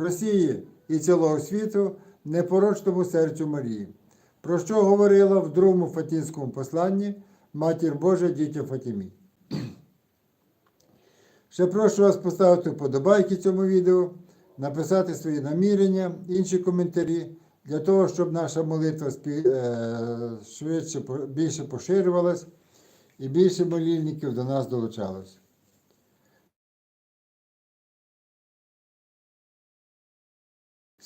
Росії і цілого світу непорочному серцю Марії, про що говорила в другому Фатінському посланні Матір Божа дітям Фатімі. Ще прошу вас поставити вподобайки цьому відео, написати свої намірення, інші коментарі, для того, щоб наша молитва е, швидше, більше поширювалась і більше молільників до нас долучалось.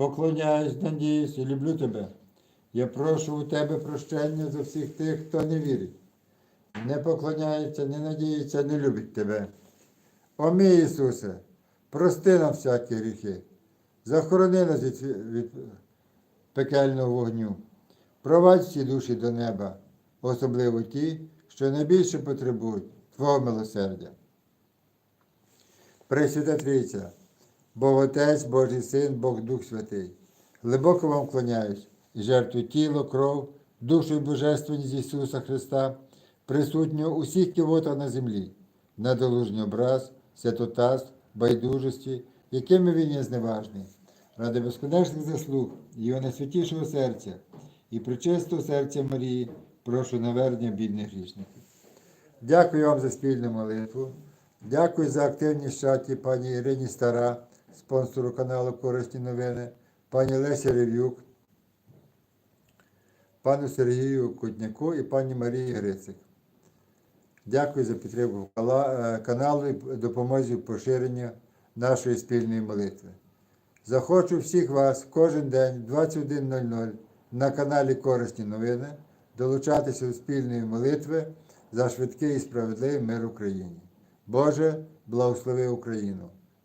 поклоняюсь, надіюсь і люблю Тебе. Я прошу у Тебе прощення за всіх тих, хто не вірить, не поклоняється, не надіється, не любить Тебе. О Ісусе, прости нам всякі гріхи, захорони нас від, від пекельного вогню, провадь всі душі до неба, особливо ті, що найбільше потребують Твого милосердя. Пресвята Трійця, Бог Отець, Божий Син, Бог Дух Святий. Глибоко вам клоняюсь і жертвую тіло, кров, душу і божественність Ісуса Христа, присутнього у всіх кивотах на землі, недолужний образ, святотаз, байдужості, якими він є зневажний, ради безконечних заслуг Його найсвятішого серця і причистого серця Марії, прошу навернення бідних грішників. Дякую вам за спільну молитву. Дякую за активність в чаті пані Ірині Стара, спонсору каналу Корисні новини, пані Лесі Рев'юк, пану Сергію Кутняку і пані Марії Грицик. Дякую за підтримку е, каналу і допомозі в поширенні нашої спільної молитви. Захочу всіх вас кожен день 21.00 на каналі Корисні новини долучатися до спільної молитви за швидкий і справедливий мир Україні. Боже, благослови Україну!